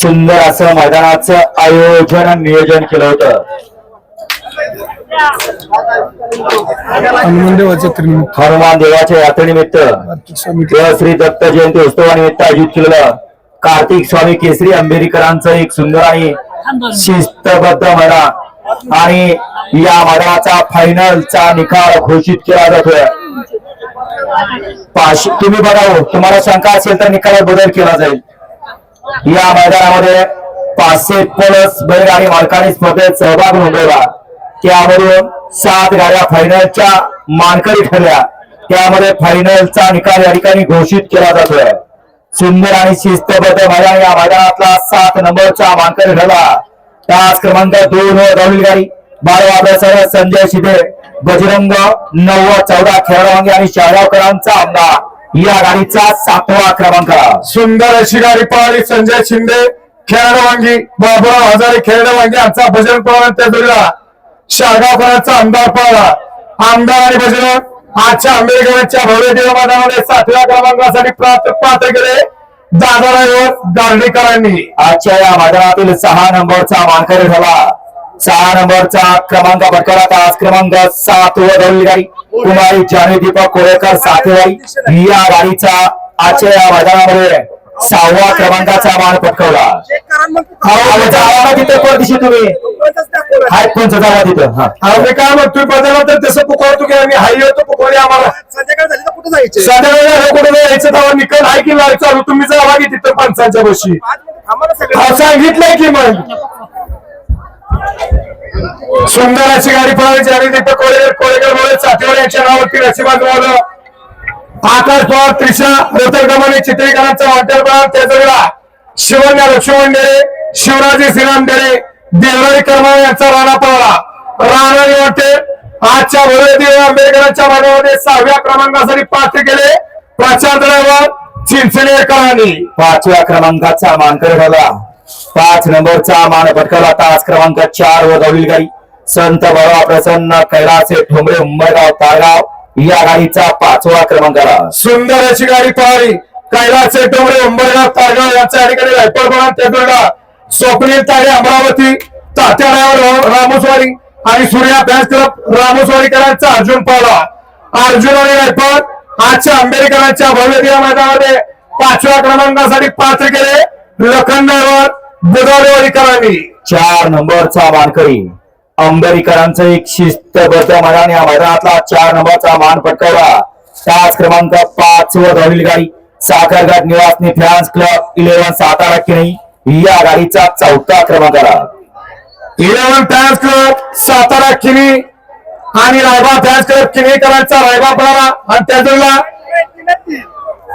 सुंदर असं मैदानाचं आयोजन आणि नियोजन केलं होतं. हनुमान देवाच्या हनुमान देवाच्या यात्रेनिमित्त श्री दत्त जयंती उत्सवानिमित्त आयोजित केलेलं कार्तिक स्वामी केसरी आंबेडकरांचं एक सुंदर आणि शिस्तबद्ध मैदान. आणि या मैदानाचा फायनलचा निकाल घोषित केला जातोय. पाचशे तुम्ही बघा हो, तुम्हाला शंका असेल तर निकालात बदल केला जाईल. या मैदानामध्ये पाचशे प्लस बैलगाडी मालकांनी स्पर्धेत सहभाग नोंदवला. त्यावरून सात गाड्या फायनलच्या मानकरी ठरल्या. त्यामध्ये फायनलचा निकाल या ठिकाणी घोषित केला जातोय. सुंदर आणि शिस्तबद्ध मैदान या मैदानातला सात नंबरचा मानकरी ठरला. तास क्रमांक दोन वर धावली गाडी. बाळवाबसह संजय शिदे बजरंग नव्वद चौदा खेळाडू आणि शाळगावकरांचा आमदार. या गाडीचा सातवा क्रमांक. सुंदर अशी गाडी पळाली संजय शिंदे. खेळाडू वांगी बाबुराव हजारे खेळाडू वांगी आमचा बजरंग पळाला त्या जोडीला शाळगावकरांचा आमदार पळाला आमदार आणि बजरंग आजच्या आंबेडकरांच्या भव्य देव मैदानामध्ये सातव्या क्रमांकासाठी प्राप्त पात्र केले दादाराव गार्डेकरांनी आजच्या या मैदानातील सहा नंबरचा मानकरी झाला. सहा नंबरचा क्रमांक पटकावला तास क्रमांक सात वर धावली गाडी कुमारी जानी दीपक कोळेकर साथेवाडी या गाडीचा आजच्या या मैदानामध्ये सहावा क्रमांकाचा मान पटकावला. तिथं तुम्ही? हाय जावा तिथं? हा. आम्ही काय म्हणतोय बदला तर तसं पुकारतो की आम्ही हाय येतो पुकारी आम्हाला. संध्याकाळ झाली तर कुठं जायचे? संध्याकाळी कुठे यायचं तेव्हा निकाल आहे की नाही चालू? तुम्ही जावा की तिथं बशी. हा सांगितलंय की मग. सुंदर अशी गाडी पळायची आणि तिथं कोळेकर कोळेकर मुळे साथीवाड यांच्या नावावरती नशिबाज मोहन आकाश पवार त्रिशा रोतरगमाने चित्रीकरांचा वाटेल पळा त्याचा शिवन्या लक्ष्मण डेरे शिवराजे श्रीराम डेरे देवराई कर्मा यांचा राणा पळाला. राणा वाटे आजच्या भरदेव आंबेडकरांच्या मान्यामध्ये सहाव्या क्रमांकासाठी पात्र केले. प्रचार ड्रायव्हर चिंचणेकरांनी पाचव्या क्रमांकाचा मानकर झाला. पाच नंबरचा मान पटकावला तास क्रमांक चार वर धावली गाडी. संत बळवा प्रसन्न कैलासे ठोंबरे उंबरगाव ताळगाव या गाडीचा पाचवा क्रमांक आला. सुंदर अशी गाडी पळाली कैलास डोंगरे अंबरगाव तारगाव यांच्या ठिकाणी त्या जोडला स्वप्नील तारे अमरावती तात्या रामोसवाडी आणि सूर्या फॅन्स क्लब रामोसवाडीकरांचा अर्जुन पळाला अर्जुन आणि रायफल आजच्या आंबेडकरांच्या भव्य मैदानामध्ये पाचव्या क्रमांकासाठी पात्र केले. लखनदेवर बुधवारीकरांनी चार नंबरचा मानकरी. अंबेरीकरांचं एक शिस्तबद्ध मैदान या मैदानातला चार नंबरचा मान पटकावला तास क्रमांक पाच वर धावली गाडी. Sakharghat निवासनी fans club eleven Satara Kini या गाडीचा चौथा क्रमांक आला. Eleven fans club Satara Kini आणि रायबा फॅन्स क्लब किनीकरांचा रायबा पळाला. आणि त्या जोडला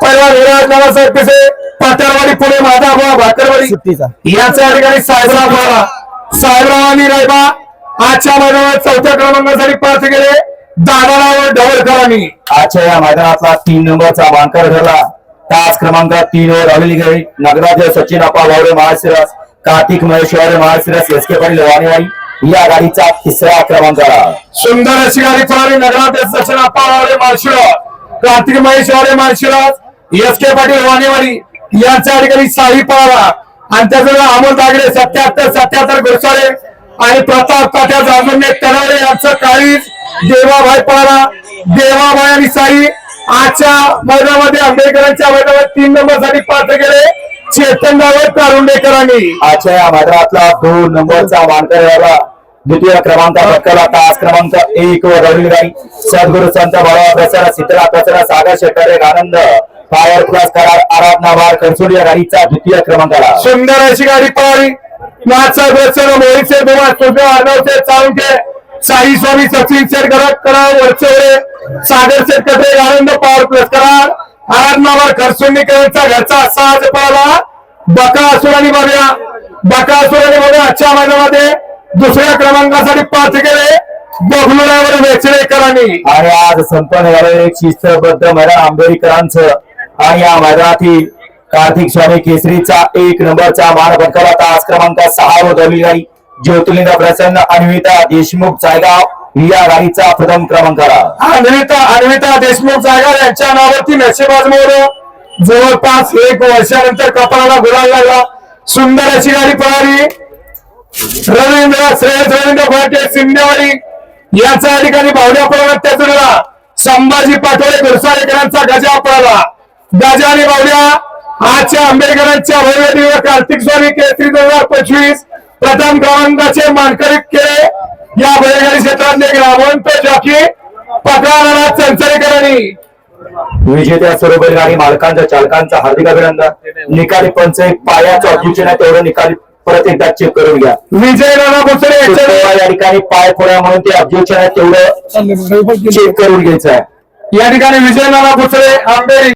पहिला विराज बाबासाहेब पिसे पाट्यारवाडी पुणे माधाबा भाकरवाडी. याच्या ठिकाणी साहेबराव पळाला. साहेबराव आणि रायबा आजच्या मैदानात चौथ्या क्रमांकासाठी पात्र गेले दादाराव ढवळकरांनी. आजच्या या मैदानातला तीन नंबरचा मानकर ठरला. तास क्रमांक तीन वर हवेली गेली नगराज सचिन अप्पा भावरे महाशिरास कार्तिक महेश वावरे महाशिरास एस के पाटील वाणीवाडी. या गाडीचा तिसरा क्रमांक. आला सुंदर अशी गाडी पळाली. नगरात सचिन अप्पावाडे माळशिराज कार्तिक महेशवाडे माळशिराज एस के पाटील वाणेवाडी यांच्या ठिकाणी साई पळाला. आणि त्याचं अमोल दागडे सत्याहत्तर सत्याहत्तर घोसाळे आणि प्रताप काठ्या जाजूने तनावरे यांचं काळीज देवाभाई पळाला. देवाभाई आणि साई आजच्या मैदानामध्ये आंबेडकरांच्या मैदानात तीन नंबरसाठी पात्र केले चेतन गावत कारुंडेकरांनी. आजच्या या मैदानातला दोन नंबरचा मानकर झाला द्वितीय क्रमांक पटकावला तास क्रमांक एक वर हवेली गाडी सद्गुरु संत प्रसन्न सिद्धरा प्रसन्न सागर शेट्टारे आनंद पावर क्लास करार आराधना बार करसोड या गाडीचा द्वितीय क्रमांक आला सुंदर अशी गाडी पळाली. नाथसाहेब रचना मोहित शेठ बोमा सुजय आनव शेठ चाळुंके साई स्वामी सचिन शेठ गरज करा वरचे सागर शेठ कटे आनंद पॉवर प्लस करा आराधनावर खरसुंडीकरांचा घरचा साज पाहिला. बका असुरानी बघूया बका असुरानी बघूया आजच्या मैदानामध्ये दुसऱ्या क्रमांकासाठी पाच गेले. बबलुरावर वेचरेकरांनी आणि आज संपन्न झालं एक शिस्तबद्ध मैदान आंबेडकरांचं. आणि या मैदानातील कार्तिक स्वामी केसरीचा एक नंबरचा मान पटकावला तास क्रमांक सहा व धरली गाडी ज्योतिर्लिंग प्रसन्न अन्विता देशमुख जायगाव या गाडीचा प्रथम क्रमांक आला. अन्विता अन्विता देशमुख जायगाव यांच्या नावावरती नशिबाज जवळपास एक वर्षानंतर कपाळाला गुलाल लागला. सुंदर अशी गाडी पळाली. रवींद्र श्रेयस रवींद्र घोटे सिंधेवाडी याचा या ठिकाणी भावड्या पळवण्यात त्या संभाजी पाटोळे गुरसाळेकरांचा गजा पळाला. गजा आणि भावड्या आजच्या आंबेडकरांच्या भव्य कार्तिक स्वामी केसरी दोन हजार पंचवीस प्रथम क्रमांकाचे मानकरी केले. या बैलगाडी क्षेत्रातले ग्रामवंत जॉकी पकडाला चंचलेकरांनी विजेत्या सर्व बैलगाडी मालकांच्या चालकांचं हार्दिक अभिनंदन. निकाली पंच एक पायाचं आहे तेवढं निकाली परत एकदा चेक करून घ्या. विजय नाना भोसले यांच्या या ठिकाणी पाय फोड्या म्हणून ते आहे तेवढं चेक करून घ्यायचं आहे. या ठिकाणी विजय नाना भोसले आंबेरी